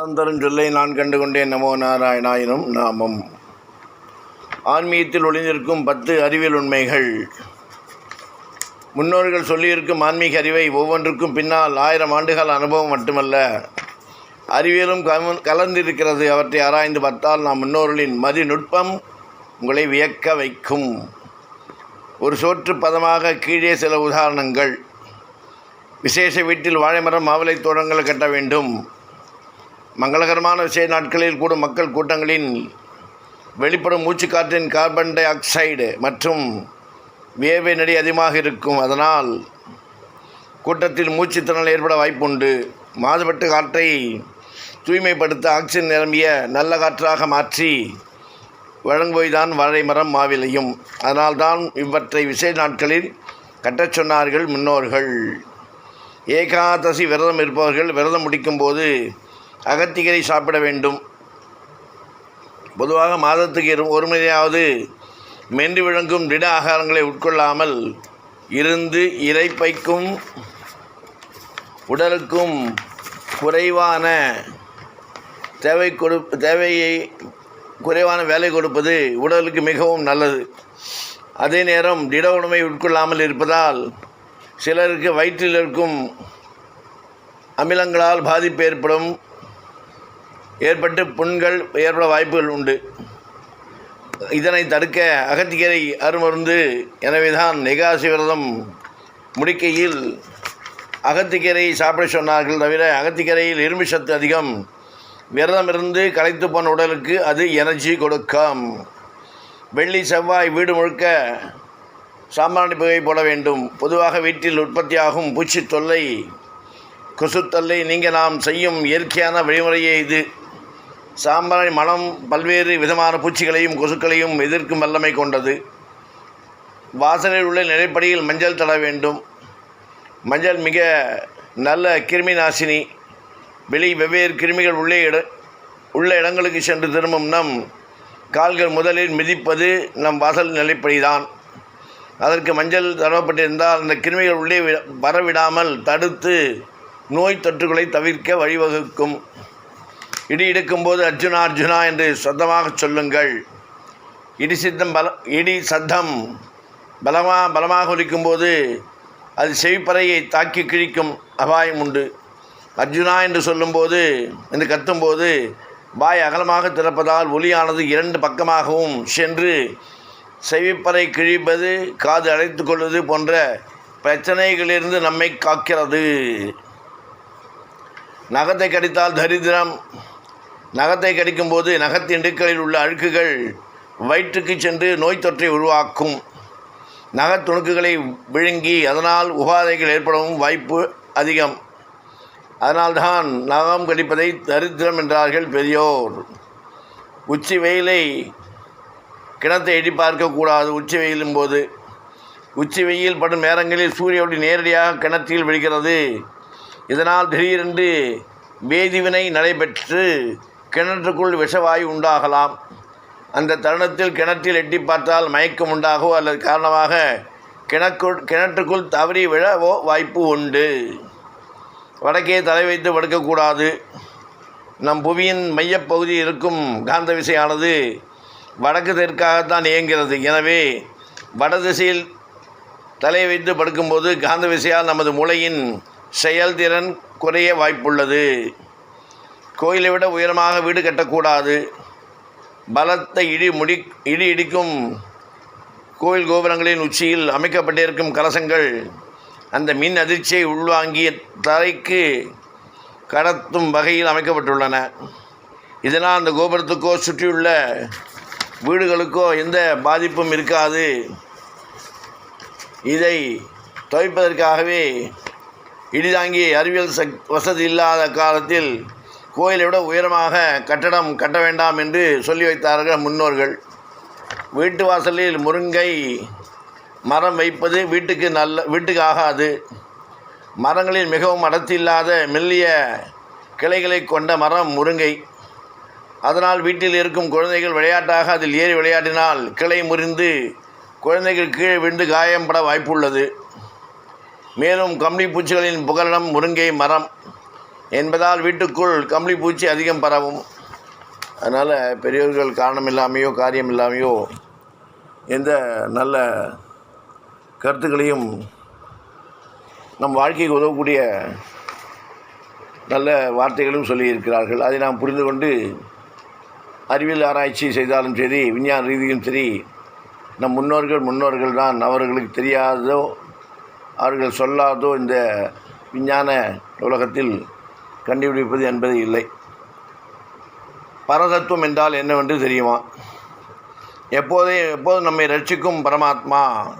நலந்தரும் சொல்லை நான் கண்டுகொண்டேன். நமோ நாராயணாயினும் நாமம். ஆன்மீகத்தில் ஒளிந்திருக்கும் பத்து அறிவியல் உண்மைகள். முன்னோர்கள் சொல்லியிருக்கும் ஆன்மீக அறிவை ஒவ்வொன்றுக்கும் பின்னால் ஆயிரம் ஆண்டுகால அனுபவம் மட்டுமல்ல அறிவியலும் கலந்திருக்கிறது. அவற்றை ஆராய்ந்து பார்த்தால் நாம் முன்னோர்களின் மதிநுட்பம் உங்களை வியக்க வைக்கும். ஒரு சோற்று பதமாக கீழே சில உதாரணங்கள். விசேஷ வீட்டில் வாழைமரம் மாவிலை தோட்டங்கள் கட்ட வேண்டும். மங்களகரமான விஷய நாட்களில் கூடும் மக்கள் கூட்டங்களின் வெளிப்படும் மூச்சுக்காற்றின் கார்பன் டை ஆக்சைடு மற்றும் வேவை நடி அதிகமாக இருக்கும். அதனால் கூட்டத்தில் மூச்சுத்திறல் ஏற்பட வாய்ப்புண்டு. மாசுபட்டு காற்றை தூய்மைப்படுத்த ஆக்சிஜன் நிரம்பிய நல்ல காற்றாக மாற்றி வழங்குவதுதான் வாழை மரம் மாவிலையும். அதனால்தான் இவற்றை விசேஷ நாட்களில் கட்டச் சொன்னார்கள் முன்னோர்கள். ஏகாதசி விரதம் இருப்பவர்கள் விரதம் முடிக்கும்போது அகத்திகரை சாப்பிட வேண்டும். பொதுவாக மாதத்துக்கு இரு ஒரு முறையாவது மென்று விளங்கும் திட ஆகாரங்களை உட்கொள்ளாமல் இருந்து இறைப்பைக்கும் உடலுக்கும் குறைவான தேவை கொடு தேவையை குறைவான வேலை கொடுப்பது உடலுக்கு மிகவும் நல்லது. அதே நேரம் திட உணவை உட்கொள்ளாமல் இருப்பதால் சிலருக்கு வயிற்றில் இருக்கும் அமிலங்களால் பாதிப்பு ஏற்படும். ஏற்பட்டு புண்கள் ஏற்பட வாய்ப்புகள் உண்டு. இதனை தடுக்க அகத்திக்கரை அருமருந்து எனவேதான் நிகாசி விரதம் முடிக்கையில் அகத்திக்கரை சாப்பிட சொன்னார்கள் தவிர அகத்திக்கரையில் இரும்பு சத்து அதிகம். விரதம் இருந்து களைத்து போன உடலுக்கு அது எனர்ஜி கொடுக்கும். வெள்ளி செவ்வாய் வீடு முழுக்க சாம்பிராணி புகை போட வேண்டும். பொதுவாக வீட்டில் உற்பத்தியாகும் பூச்சி தொல்லை கொசு தொல்லை நீங்கள் நாம் செய்யும் இயற்கையான வழிமுறையே இது. சாம்பிராணி மனம் பல்வேறு விதமான பூச்சிகளையும் கொசுக்களையும் எதிர்க்கும் வல்லமை கொண்டது. வாசனையில் உள்ள நிலைப்படியில் மஞ்சள் தட வேண்டும். மஞ்சள் மிக நல்ல கிருமி நாசினி. வெளி வெவ்வேறு கிருமிகள் உள்ளே இட உள்ள இடங்களுக்கு சென்று திரும்பும் நம் கால்கள் முதலில் மிதிப்பது நம் வாசல் நிலைப்படிதான். அதற்கு மஞ்சள் தடவப்பட்டிருந்தால் அந்த கிருமிகள் உள்ளே வி- வரவிடாமல் தடுத்து நோய் தொற்றுகளை தவிர்க்க வழிவகுக்கும். இடி இடுக்கும்போது அர்ஜுனா அர்ஜுனா என்று சத்தமாக சொல்லுங்கள். இடி சித்தம் பல இடி சத்தம் பலமாக பலமாக ஒலிக்கும்போது அது செவிப்பறையை தாக்கி கிழிக்கும் அபாயம் உண்டு. அர்ஜுனா என்று சொல்லும்போது என்று கத்தும்போது வாய் அகலமாக திறப்பதால் ஒலியானது இரண்டு பக்கமாகவும் சென்று செவிப்பறை கிழிப்பது காது அடைத்து கொள்வது போன்ற பிரச்சனைகளிலிருந்து நம்மை காக்கிறது. நகத்தை கடித்தால் தரித்திரம் நகத்தை கடிக்கும்போது நகத்தின் இடுக்களில் உள்ள அழுக்குகள் வயிற்றுக்கு சென்று நோய் தொற்றை உருவாக்கும். நகத் துணுக்குகளை விழுங்கி அதனால் உபாதைகள் ஏற்படவும் வாய்ப்பு அதிகம். அதனால்தான் நகம் கடிப்பதை தரித்திரம் என்றார்கள் பெரியோர். உச்சி வெயிலை கிணத்தை எட்டி பார்க்கக்கூடாது உச்சி வெயிலும் போது. உச்சி வெயில் படும் நேரங்களில் சூரிய ஒளி நேரடியாக கிணற்றில் விழுகிறது. இதனால் திடீரென்று வேதிவினை நடைபெற்று கிணற்றுக்குள் விஷவாயு உண்டாகலாம். அந்த தருணத்தில் கிணற்றில் எட்டி பார்த்தால் மயக்கம் உண்டாகவோ அல்லது காரணமாக கிணக்குள் கிணற்றுக்குள் தவறி விழவோ வாய்ப்பு உண்டு. வடக்கே தலை வைத்து படுக்கக்கூடாது. நம் புவியின் மையப்பகுதி இருக்கும் காந்த விசையானது வடக்கு தெற்காகத்தான் இயங்கிறது எனவே வடதிசையில் தலை வைத்து படுக்கும்போது காந்த விசையால் நமது மூளையின் செயல்திறன் குறைய வாய்ப்புள்ளது. கோயிலை விட உயரமாக வீடு கட்டக்கூடாது. பலத்த இடி முடி இடி இடிக்கும் கோயில் கோபுரங்களின் உச்சியில் அமைக்கப்பட்டிருக்கும் கலசங்கள் அந்த மின் அதிர்ச்சியை உள்வாங்கிய தரைக்கு கடத்தும் வகையில் அமைக்கப்பட்டுள்ளன. இதனால் அந்த கோபுரத்துக்கோ சுற்றியுள்ள வீடுகளுக்கோ எந்த பாதிப்பும் இருக்காது. இதை துவைப்பதற்காகவே இடிதாங்கி அறிவியல் சக் வசதி இல்லாத காலத்தில் கோயிலை விட உயரமாக கட்டடம் கட்ட வேண்டாம் என்று சொல்லி வைத்தார்கள் முன்னோர்கள். வீட்டு வாசலில் முருங்கை மரம் வைப்பது வீட்டுக்கு நல்ல வீட்டுக்கு ஆகாது. மரங்களில் மிகவும் அடர்த்தி இல்லாத மெல்லிய கிளைகளை கொண்ட மரம் முருங்கை. அதனால் வீட்டில் இருக்கும் குழந்தைகள் விளையாட்டாக அதில் ஏறி விளையாட்டினால் கிளை முறிந்து குழந்தைகள் கீழே விழுந்து காயம்பட வாய்ப்புள்ளது. மேலும் கம்பளி பூச்சிகளின் புகலிடம் முருங்கை மரம். என்பதால் வீட்டுக்குள் கம்பளி பூச்சி அதிகம் பரவும். அதனால் பெரியவர்கள் காரணம் இல்லாமையோ காரியம் இல்லாமையோ எந்த நல்ல கருத்துக்களையும் நம் வாழ்க்கைக்கு உதவக்கூடிய நல்ல வார்த்தைகளும் சொல்லியிருக்கிறார்கள். அதை நாம் புரிந்து கொண்டு அறிவியல் ஆராய்ச்சி செய்தாலும் சரி விஞ்ஞான ரீதியும் சரி நம் முன்னோர்கள் முன்னோர்கள் தான் அவர்களுக்கு தெரியாததோ அவர்கள் சொல்லாதோ இந்த விஞ்ஞான உலகத்தில் கண்டுபிடிப்பது என்பது இல்லை. பரதத்துவம் என்றால் என்னவென்று தெரியுமா? எப்போதே எப்போது நம்மை ரட்சிக்கும் பரமாத்மா.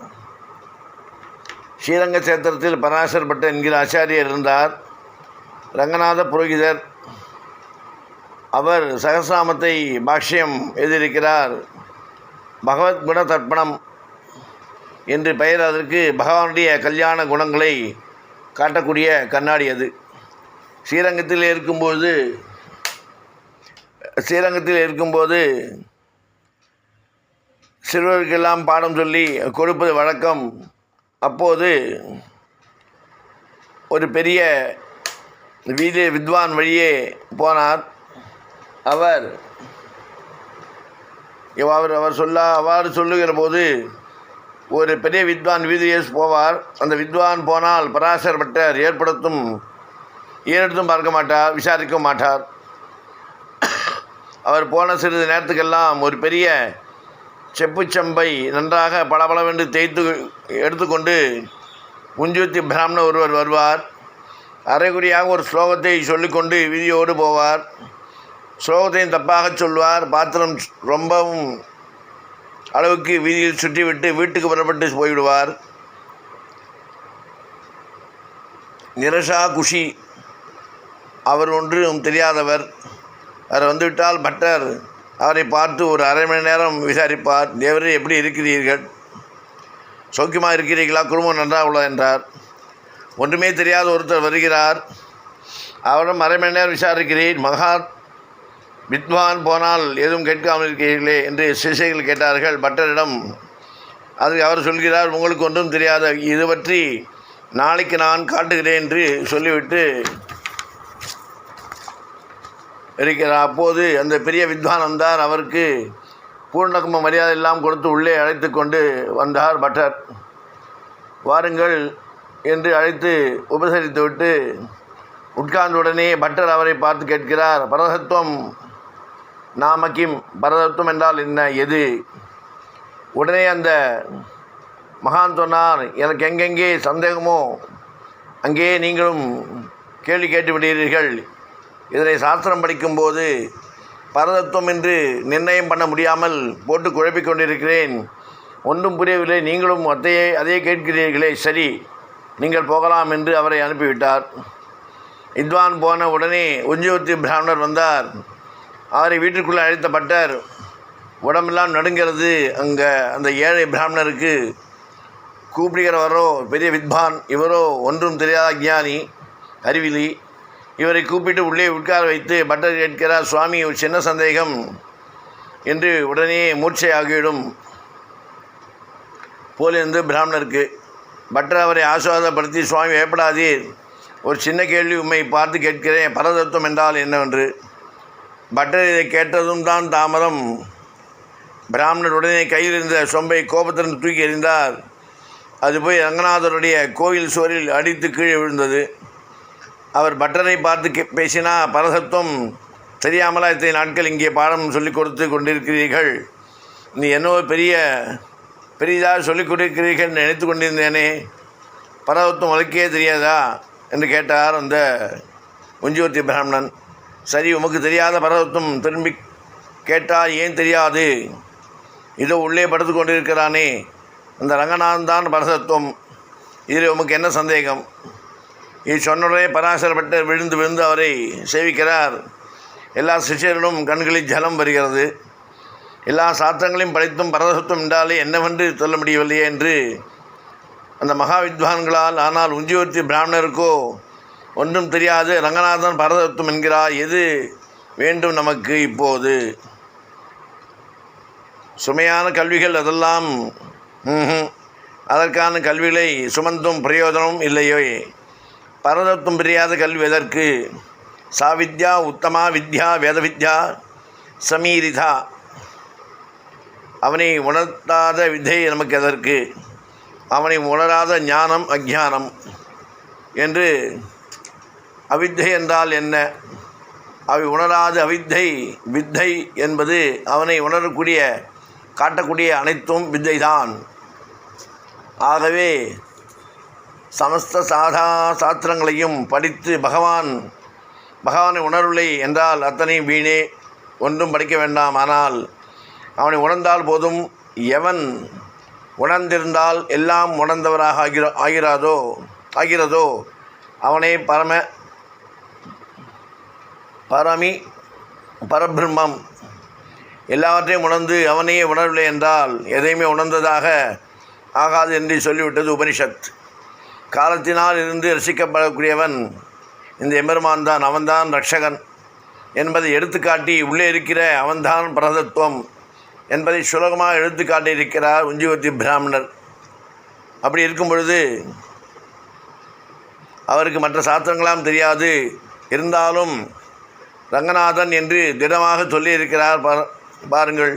ஸ்ரீரங்க சேத்திரத்தில் பராசர் பட்ட என்கிற ஆச்சாரியர் இருந்தார். ரங்கநாத புரோகிதர். அவர் சகசிராமத்தை பாஷ்யம் எழுதியிருக்கிறார். பகவத் குண தர்ப்பணம் என்று பெயர் அதற்கு பகவானுடைய கல்யாண குணங்களை காட்டக்கூடிய கண்ணாடி அது. ஸ்ரீரங்கத்தில் இருக்கும்போது ஸ்ரீரங்கத்தில் இருக்கும்போது சிறுவருக்கெல்லாம் பாடம் சொல்லி கொடுப்பது வழக்கம். அப்போது ஒரு பெரிய வீதி வித்வான் வழியே போனார். அவர் அவர் அவர் சொல்ல அவ்வாறு சொல்லுகிற போது ஒரு பெரிய வித்வான் வீதியேஸ் போவார். அந்த வித்வான் போனால் பராசர் பட்டர் ஏற்படுத்தும் ஏறெடுத்தும் பார்க்க மாட்டார் விசாரிக்க மாட்டார். அவர் போன சிறிது நேரத்துக்கெல்லாம் ஒரு பெரிய செப்புச்சம்பை நன்றாக பளபளவென்று தேய்த்து எடுத்துக்கொண்டு முஞ்சுத்தி பிராமண ஒருவர் வருவார். அரைகுறியாக ஒரு ஸ்லோகத்தை சொல்லிக்கொண்டு வீதியோடு போவார். ஸ்லோகத்தையும் தப்பாக சொல்வார். பாத்திரம் ரொம்பவும் அளவுக்கு வீதியில் சுற்றிவிட்டு வீட்டுக்கு புறப்பட்டு போய்விடுவார். நிரஷா குஷி அவர் ஒன்றும் தெரியாதவர். அவர் வந்துவிட்டால் பட்டர். அவரை பார்த்து ஒரு அரை மணி நேரம் விசாரிப்பார். தேவரே எப்படி இருக்கிறீர்கள்? சௌக்கியமாக இருக்கிறீர்களா? குடும்பம் நன்றாக உள்ளது? என்றார். ஒன்றுமே தெரியாத ஒருத்தர் வருகிறார். அவரிடம் அரை மணி நேரம் விசாரிக்கிறேன். மகா வித்வான் போனால் எதுவும் கேட்காமல் இருக்கிறீர்களே? என்று சிசைகள் கேட்டார்கள். பட்டரிடம் அதுக்கு அவர் சொல்கிறார். உங்களுக்கு ஒன்றும் தெரியாத இது பற்றி நாளைக்கு நான் காட்டுகிறேன் என்று சொல்லிவிட்டு இருக்கிறார் அப்போது அந்த பெரிய வித்வான் வந்தார். அவருக்கு பூர்ணகும்ப மரியாதை எல்லாம் கொடுத்து உள்ளே அழைத்து கொண்டு வந்தார் பட்டர். வாருங்கள் என்று அழைத்து உபசரித்து விட்டு உட்கார்ந்தவுடனே பட்டர் அவரை பார்த்து கேட்கிறார் பரதத்துவம் நாமக்கிம் பரதத்துவம் என்றால் என்ன எது? உடனே அந்த மகான் சொன்னார் எனக்கு எங்கெங்கே சந்தேகமோ அங்கே நீங்களும் கேள்வி கேட்டு விடுகிறீர்கள் இதனை சாஸ்திரம் படிக்கும்போது பரதத்துவம் என்று நிர்ணயம் பண்ண முடியாமல் போட்டு குழப்பிக் கொண்டிருக்கிறேன். ஒன்றும் புரியவில்லை. நீங்களும் அதையே அதையே கேட்கிறீர்களே. சரி நீங்கள் போகலாம் என்று அவரை அனுப்பிவிட்டார். வித்வான் போன உடனே உஞ்சவத்தி பிராமணர் வந்தார். அவரை வீட்டிற்குள்ளே அழைத்த பட்டர் உடம்பெல்லாம் நடுங்கிறது அங்கே அந்த ஏழை பிராமணருக்கு. கூப்பிடுகிறவரோ பெரிய வித்வான் இவரோ ஒன்றும் தெரியாத ஞானி அறிவிலி இவரை கூப்பிட்டு உள்ளே உட்கார வைத்து பட்டர் கேட்கிறார் சுவாமி ஒரு சின்ன சந்தேகம்? என்று உடனே மூர்ச்சை ஆகிவிடும். போலிருந்து பிராமணருக்கு பட்டர் அவரை ஆசுவாதப்படுத்தி சுவாமி ஏற்படாதீர் ஒரு சின்ன கேள்வி உண்மை பார்த்து கேட்கிறேன். பரதத்துவம் என்றால் என்னவென்று? பட்டர் இதை கேட்டதும் தான் தாமதம். பிராமணர் உடனே கையில் இருந்த சொம்பை கோபத்திலிருந்து தூக்கி எறிந்தார். அது போய் ரங்கநாதருடைய கோயில் சுவரில் அடித்து கீழே விழுந்தது. அவர் பட்டரை பார்த்து கே- பேசினா பரதத்துவம் தெரியாமலா இத்தனை நாட்கள் இங்கே பாடம் சொல்லிக் கொடுத்து கொண்டிருக்கிறீர்கள்? நீ என்னவோ பெரிய பெரியதாக சொல்லிக் கொடுக்கிறீர்கள் நினைத்து கொண்டிருந்தேனே. பரதத்துவம் உனக்கே தெரியாதா? என்று கேட்டார் அந்த உஞ்சிவத்தி பிராமணன். சரி உமக்கு தெரியாத பரதத்துவம் திரும்பி கேட்டால் ஏன் தெரியாது? இதோ உள்ளே படுத்து கொண்டிருக்கிறானே. அந்த ரங்கநாதன் தான் பரதத்துவம் இதில் உமக்கு என்ன சந்தேகம்? இது சொன்னுடனே பராசரப்பட்டு விழுந்து விழுந்து அவரை சேவிக்கிறார். எல்லா சிஷியர்களும் கண்களில் ஜலம் வருகிறது. எல்லா சாத்திரங்களையும் படித்தும் பரதத்துவம் என்றாலே என்னவென்று சொல்ல முடியவில்லையே என்று அந்த மகா வித்வான்களால் ஆனால் உஞ்சிவர்த்தி பிராமணருக்கோ ஒன்றும் தெரியாது. ரங்கநாதன் பரதத்துவம் என்கிறார். எது வேண்டும் நமக்கு இப்போது? சுமையான கல்விகள் அதெல்லாம். அதற்கான கல்விகளை சுமந்தும் பிரயோஜனமும் இல்லையோ. பரதத்துவம் பிரியாத கல்வி எதற்கு? சா வித்யா உத்தமா வித்யா வேத வித்யா சமீரிதா. அவனை உணர்த்தாத வித்தை நமக்கு எதற்கு? அவனை உணராத ஞானம் அஜானம் என்று அவித்தை என்றால் என்ன? அவை உணராத அவித்தை வித்தை என்பது அவனை உணரக்கூடிய காட்டக்கூடிய அனைத்தும் வித்தைதான். ஆகவே சமஸ்த சாதா சாஸ்திரங்களையும் படித்து பகவான் பகவானை உணர்வில்லை என்றால் அத்தனையும் வீணே ஒன்றும் படிக்க வேண்டாம். ஆனால் அவனை உணர்ந்தால் போதும். எவன் உணர்ந்திருந்தால் எல்லாம் உணர்ந்தவராக ஆகிற ஆகிறாதோ ஆகிறதோ அவனே பரம பரமி பரபிரம்மம். எல்லாவற்றையும் உணர்ந்து அவனையே உணரவில்லை என்றால் எதையுமே உணர்ந்ததாக ஆகாது என்று சொல்லிவிட்டது உபனிஷத். காலத்தினால் இருந்து ரசிக்கப்படக்கூடியவன் இந்த எம்பெருமான் தான் அவன்தான் ரட்சகன் என்பதை எடுத்துக்காட்டி உள்ளே இருக்கிற அவன்தான் பிரதத்துவம் என்பதை சுலகமாக எடுத்துக்காட்டியிருக்கிறார் உஞ்சிவர்த்தி பிராமணர். அப்படி இருக்கும் பொழுது அவருக்கு மற்ற சாத்திரங்களாம் தெரியாது. இருந்தாலும் ரங்கநாதன் என்று திடமாக சொல்லியிருக்கிறார் பாருங்கள்.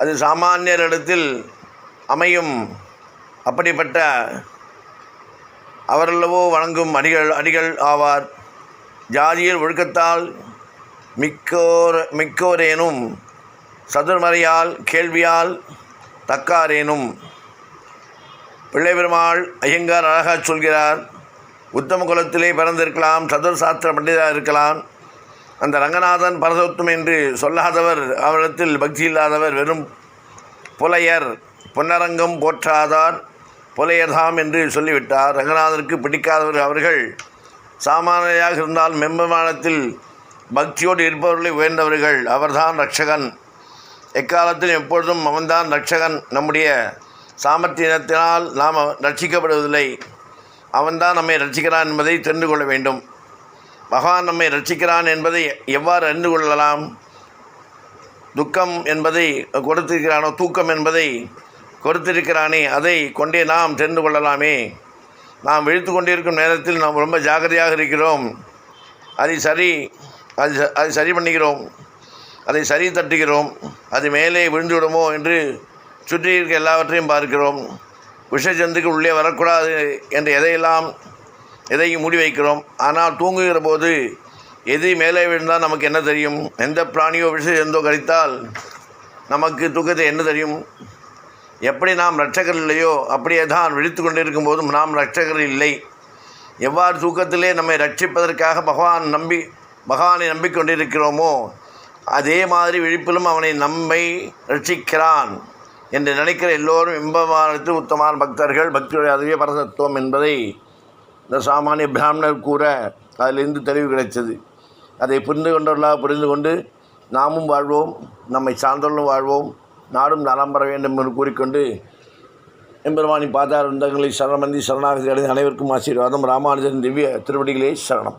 அது சாமானியரிடத்தில் அமையும் அப்படிப்பட்ட அவரல்லவோ வணங்கும் அடிகள் அடிகள் ஆவார். ஜாதியில் ஒழுக்கத்தால் மிக்கோர் மிக்கோரேனும் சதுர்மறையால் கேள்வியால் தக்காரேனும். பிள்ளை பெருமாள் ஐயங்கார் அழகாக சொல்கிறார் உத்தம குலத்திலே பிறந்திருக்கலாம் சதுர் சாஸ்திர பண்டிதராக இருக்கலாம். அந்த ரங்கநாதன் பரதோத்தம் என்று சொல்லாதவர் அவரிடத்தில் பக்தி இல்லாதவர் வெறும் புலையர் பொன்னரங்கம் போற்றாதார். புலையதாம் என்று சொல்லிவிட்டார். ரங்கநாதனுக்கு பிடிக்காதவர் அவர்கள் சாமானியாக இருந்தால் மெம்பமானத்தில் பக்தியோடு இருப்பவர்களை உயர்ந்தவர்கள். அவர்தான் ரட்சகன். எக்காலத்தில் எப்பொழுதும் அவன்தான் ரட்சகன். நம்முடைய சாமர்த்தியத்தினால் நாம் ரட்சிக்கப்படுவதில்லை. அவன்தான் நம்மை ரட்சிக்கிறான் என்பதை தெரிந்து கொள்ள வேண்டும். பகவான் நம்மை ரட்சிக்கிறான் என்பதை எவ்வாறு அறிந்து கொள்ளலாம்? துக்கம் என்பதை கொடுத்திருக்கிறானோ? தூக்கம் என்பதை கொடுத்திருக்கிறானே அதை கொண்டே நாம் தெரிந்து கொள்ளலாமே. நாம் விழித்து கொண்டிருக்கும் நேரத்தில் நாம் ரொம்ப ஜாகிரதையாக இருக்கிறோம். அதை சரி அது ச- அதை சரி பண்ணுகிறோம் அதை சரி தட்டுகிறோம். அது மேலே விழுந்து விடுமோ என்று சுற்றி இருக்க எல்லாவற்றையும் பார்க்கிறோம். விஷஜந்துக்கு உள்ளே வரக்கூடாது என்று எதையெல்லாம் எதையும் மூடி வைக்கிறோம். ஆனால் தூங்குகிற போது எது மேலே விழுந்தால் நமக்கு என்ன தெரியும்? எந்த பிராணியோ விஷ ஜந்தோ நமக்கு தூக்கத்தை என்ன தெரியும்? எப்படி நாம் ரட்சகர் இல்லையோ அப்படியே தான் விழித்து கொண்டிருக்கும் போதும் நாம் ரட்சகர் இல்லை. எவ்வாறு தூக்கத்திலே நம்மை ரட்சிப்பதற்காக பகவான் நம்பி பகவானை நம்பிக்கொண்டிருக்கிறோமோ அதே மாதிரி விழிப்பிலும் அவனை நம்மை ரட்சிக்கிறான் என்று நினைக்கிற எல்லோரும் இன்பமானது உத்தமான பக்தர்கள் பக்தியுடைய அதுவே பரதத்துவம் என்பதை இந்த சாமானிய பிராமணர் கூற அதிலிருந்து தெளிவு கிடைத்தது அதை புரிந்து கொண்டவர்களாக புரிந்து கொண்டு நாமும் வாழ்வோம் நம்மை சார்ந்தவர்களும் வாழ்வோம். நாடும் நலம் பெற வேண்டும் என்று கூறிக்கொண்டு எம்பெருமானி பாதார் விந்தங்களை சரணமந்தி சரணாகதி அடைந்த அனைவருக்கும் ஆசீர்வாதம். ராமானுஜன் திவ்ய திருவடிகளே சரணம்.